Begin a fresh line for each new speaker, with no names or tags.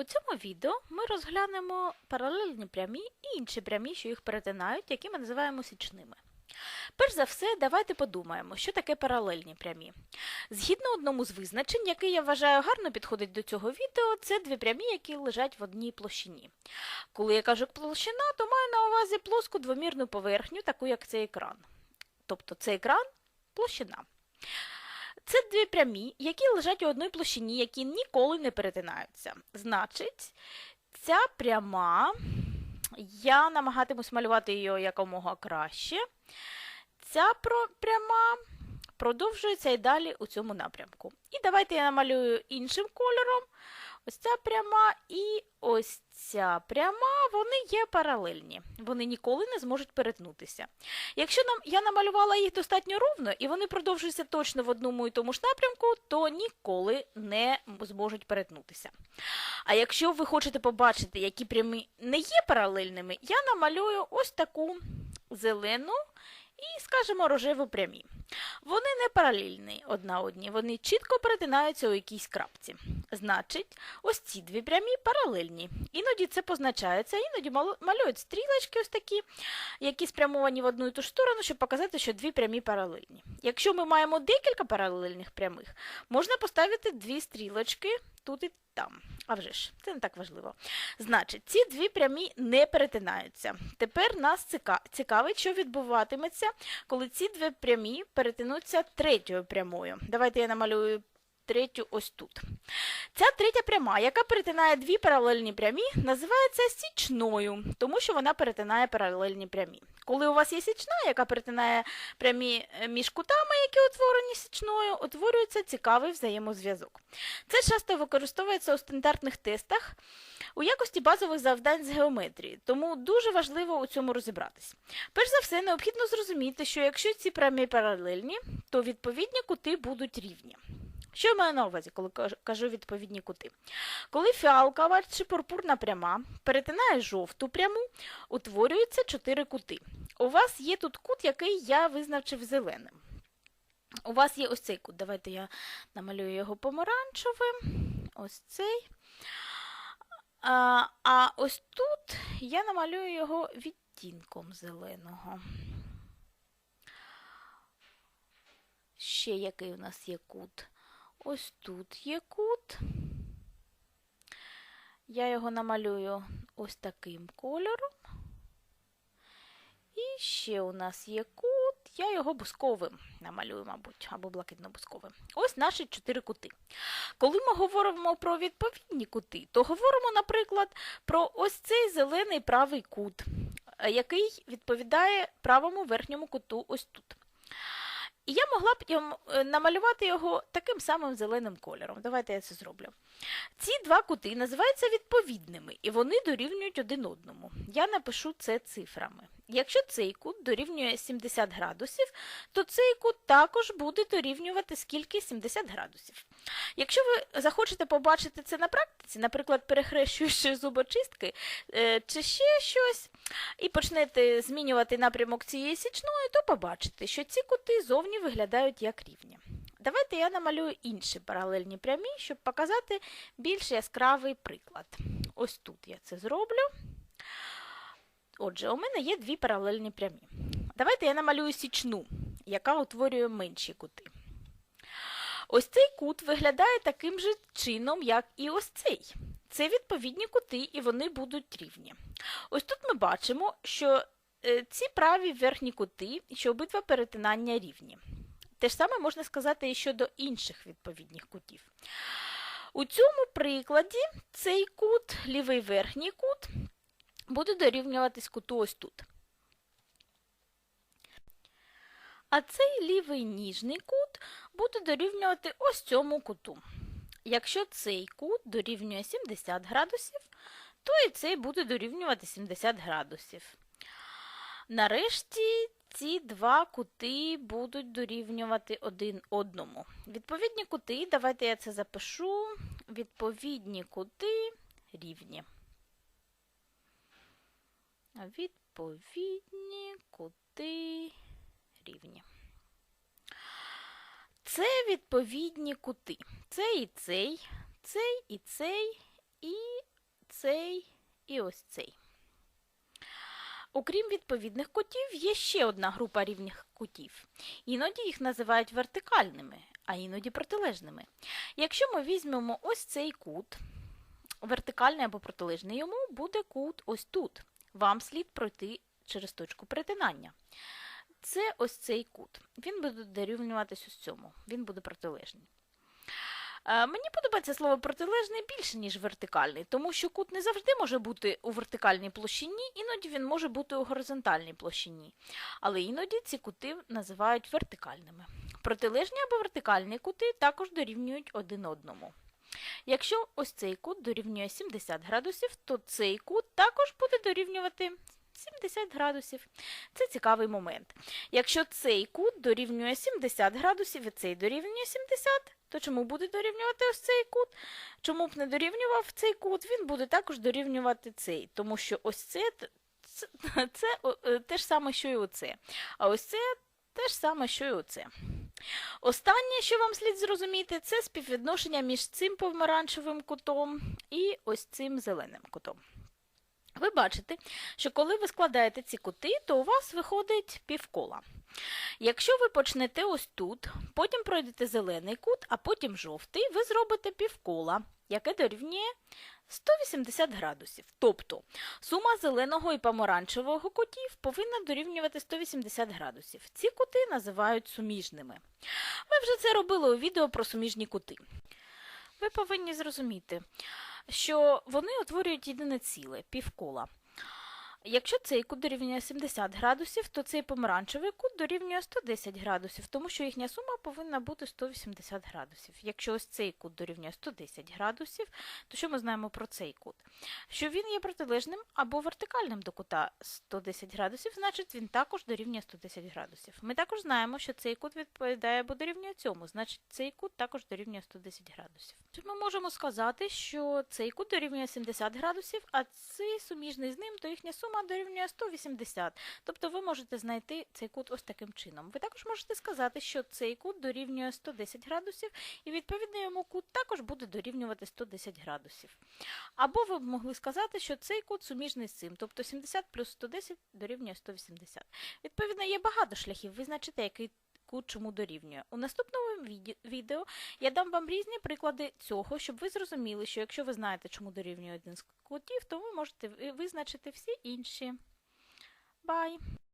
У цьому відео ми розглянемо паралельні прямі і інші прямі, що їх перетинають, які ми називаємо січними. Перш за все, давайте подумаємо, що таке паралельні прямі. Згідно одному з визначень, який я вважаю гарно підходить до цього відео, це дві прямі, які лежать в одній площині. Коли я кажу площина, то маю на увазі плоску двомірну поверхню, таку як цей екран. Тобто цей екран площина. Це дві прямі, які лежать у одній площині, які ніколи не перетинаються. Значить, ця пряма, я намагатимусь малювати її якомога краще. Ця пряма продовжується і далі у цьому напрямку. І давайте я намалюю іншим кольором. Ось ця пряма і ось ця пряма, вони є паралельні. Вони ніколи не зможуть перетнутися. Якщо нам, я намалювала їх достатньо ровно, і вони продовжуються точно в одному і тому ж напрямку, то ніколи не зможуть перетнутися. А якщо ви хочете побачити, які прямі не є паралельними, я намалюю ось таку зелену і, скажімо, рожеву прямі. Вони не паралельні одна одній, вони чітко перетинаються у якійсь крапці. Значить, ось ці дві прямі паралельні. Іноді це позначається, іноді малюють стрілочки ось такі, які спрямовані в одну і ту ж сторону, щоб показати, що дві прямі паралельні. Якщо ми маємо декілька паралельних прямих, можна поставити дві стрілочки тут і там. А вже ж, це не так важливо. Значить, ці дві прямі не перетинаються. Тепер нас цікавить, що відбуватиметься, коли ці дві прямі перетинуться третьою прямою. Давайте я намалюю третю ось тут. Ця третя пряма, яка перетинає дві паралельні прямі, називається січною, тому що вона перетинає паралельні прямі. Коли у вас є січна, яка перетинає прямі е, між кутами, які утворені січною, утворюється цікавий взаємозв'язок. Це часто використовується у стандартних тестах у якості базових завдань з геометрії, тому дуже важливо у цьому розібратись. Перш за все, необхідно зрозуміти, що якщо ці прямі паралельні, то відповідні кути будуть рівні. Що я маю на увазі, коли кажу- відповідні кути? Коли фіалкова чи пурпурна пряма перетинає жовту пряму, утворюються чотири кути. У вас є тут кут, який я визначив зеленим. У вас є ось цей кут. Давайте я намалюю його помаранчевим. Ось цей. А, а ось тут я намалюю його відтінком зеленого. Ще який у нас є кут? Ось тут є кут. Я його намалюю ось таким кольором. І ще у нас є кут. Я його бусковим намалюю, мабуть, або блакитно-бусковим. Ось наші чотири кути. Коли ми говоримо про відповідні кути, то говоримо, наприклад, про ось цей зелений правий кут, е, який відповідає правому верхньому куту ось тут. І я могла б е, намалювати його таким самим зеленим кольором. Давайте я це зроблю. Ці два кути називаються відповідними, і вони дорівнюють один одному. Я напишу це цифрами. Якщо цей кут дорівнює 70 градусів, то цей кут також буде дорівнювати скільки 70 градусів. Якщо ви захочете побачити це на практиці, наприклад, перехрещуючи зубочистки е, чи ще щось, і почнете змінювати напрямок цієї січної, то побачите, що ці кути зовні виглядають як рівні. Давайте я намалюю інші паралельні прямі, щоб показати більш яскравий приклад. Ось тут я це зроблю. Отже, у мене є дві паралельні прямі. Давайте я намалюю січну, яка утворює менші кути. Ось цей кут виглядає таким же чином, як і ось цей. Це відповідні кути, і вони будуть рівні. Ось тут ми бачимо, що е, ці праві верхні кути, що обидва перетинання рівні. Те ж саме можна сказати і щодо інших відповідних кутів. У цьому прикладі цей кут, лівий верхній кут, буде дорівнюватись куту ось тут. А цей лівий ніжний кут буде дорівнювати ось цьому куту. Якщо цей кут дорівнює 70 градусів, то і цей буде дорівнювати 70 градусів. Нарешті ці два кути будуть дорівнювати один одному. Відповідні кути, давайте я це запишу. Відповідні кути рівні. Відповідні кути рівні. Це відповідні кути. Це і цей, цей і цей, і цей і ось цей. Окрім відповідних кутів, є ще одна група рівних кутів. Іноді їх називають вертикальними, а іноді протилежними. Якщо ми візьмемо ось цей кут, вертикальний або протилежний йому, буде кут ось тут. Вам слід пройти через точку перетинання. Це ось цей кут. Він буде дорівнюватись ось цьому. Він буде протилежний. Е, Мені подобається слово протилежний більше, ніж вертикальний, тому що кут не завжди може бути у вертикальній площині, іноді він може бути у горизонтальній площині. Але іноді ці кути називають вертикальними. Протилежні або вертикальні кути також дорівнюють один одному. Якщо ось цей кут дорівнює 70 градусів, то цей кут також буде дорівнювати 70 градусів. Це цікавий момент. Якщо цей кут дорівнює 70 градусів і цей дорівнює 70, то чому буде дорівнювати ось цей кут? Чому б не дорівнював цей кут, він буде також дорівнювати цей, тому що ось це, це, це те ж саме, що і оце. А ось це те ж саме, що і оце. Останнє, що вам слід зрозуміти, це співвідношення між цим помаранчевим кутом і ось цим зеленим кутом. Ви бачите, що коли ви складаєте ці кути, то у вас виходить півкола. Якщо ви почнете ось тут, потім пройдете зелений кут, а потім жовтий, ви зробите півкола, яке дорівнює 180 градусів. Тобто сума зеленого і помаранчевого кутів повинна дорівнювати 180 градусів. Ці кути називають суміжними. Ми вже це робили у відео про суміжні кути. Ви повинні зрозуміти, що вони утворюють єдине ціле півкола. Якщо цей кут дорівнює 70 градусів, то цей помаранчевий кут дорівнює 110 градусів, тому що їхня сума повинна бути 180 градусів. Якщо ось цей кут дорівнює 110 градусів, то що ми знаємо про цей кут? Що він є протилежним або вертикальним до кута 110 градусів, значить він також дорівнює 110 градусів. Ми також знаємо, що цей кут відповідає або дорівнює цьому, значить цей кут також дорівнює 110 градусів. Ми можемо сказати, що цей кут дорівнює 70 градусів, а цей суміжний з ним, то їхня сума дорівнює 180. Тобто ви можете знайти цей кут ось таким чином. Ви також можете сказати, що цей кут дорівнює 110 градусів, і відповідно йому кут також буде дорівнювати 110 градусів. Або ви б могли сказати, що цей кут суміжний з цим, тобто 70 плюс 110 дорівнює 180. Відповідно, є багато шляхів визначити, який кут чому дорівнює. У наступному відео я дам вам різні приклади цього, щоб ви зрозуміли, що якщо ви знаєте, чому дорівнює один з кутів, то ви можете визначити всі інші. Бай!